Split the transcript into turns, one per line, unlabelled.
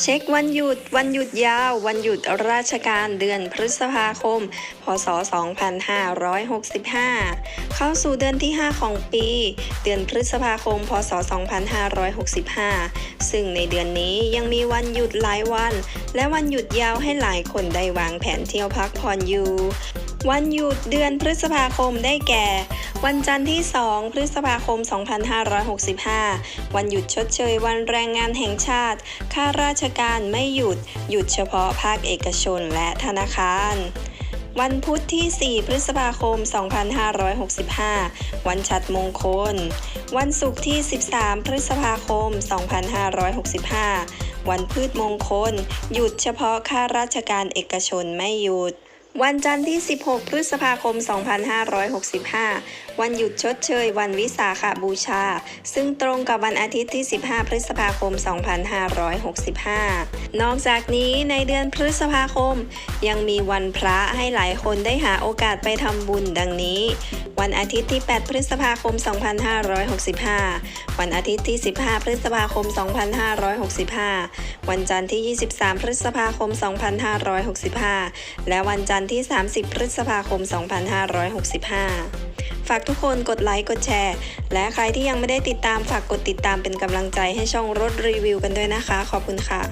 เช็ควันหยุด วันหยุดยาว วันหยุดราชการเดือนพฤษภาคม พศ 2565 เข้าสู่เดือนที่ 5 ของปี เดือนพฤษภาคม พศ 2565 ซึ่งในเดือนนี้ยังมีวันหยุดหลายวัน และวันหยุดยาวให้หลายคนได้วางแผนเที่ยวพักผ่อนอยู่ วันหยุดเดือนพฤษภาคมได้แก่ วันจันทร์ที่ 2 พฤษภาคม 2565 วันหยุดชดเชยวันแรงงานแห่งชาติ ข้าราชการไม่หยุด หยุดเฉพาะภาคเอกชนและธนาคารวันพุธที่ 4 พฤษภาคม 2565 วันฉัตรมงคล วันศุกร์ที่ 13 พฤษภาคม 2565 วันพืชมงคล หยุดเฉพาะข้าราชการเอกชนไม่หยุด วันจันทร์ที่ 16 พฤษภาคม 2565 วันหยุดชดเชย วันวิสาขบูชา ซึ่งตรงกับวันอาทิตย์ที่ 15 พฤษภาคม 2565 นอกจากนี้ในเดือนพฤษภาคม ยังมีวันพระให้หลายคนได้หาโอกาสไปทำบุญดังนี้ วันอาทิตย์ที่ 8 พฤษภาคม 2565 วันอาทิตย์ที่ 15 พฤษภาคม 2565 วันจันทร์ที่ 23 พฤษภาคม 2565 และวันจันทร์ันที่ 30 พฤษภาคม 2565 ฝากทุกคนกดไลค์ กดแชร์ และใครที่ยังไม่ได้ติดตามฝากกดติดตามเป็นกำลังใจให้ช่องรถรีวิวกันด้วยนะคะ ขอบคุณค่ะ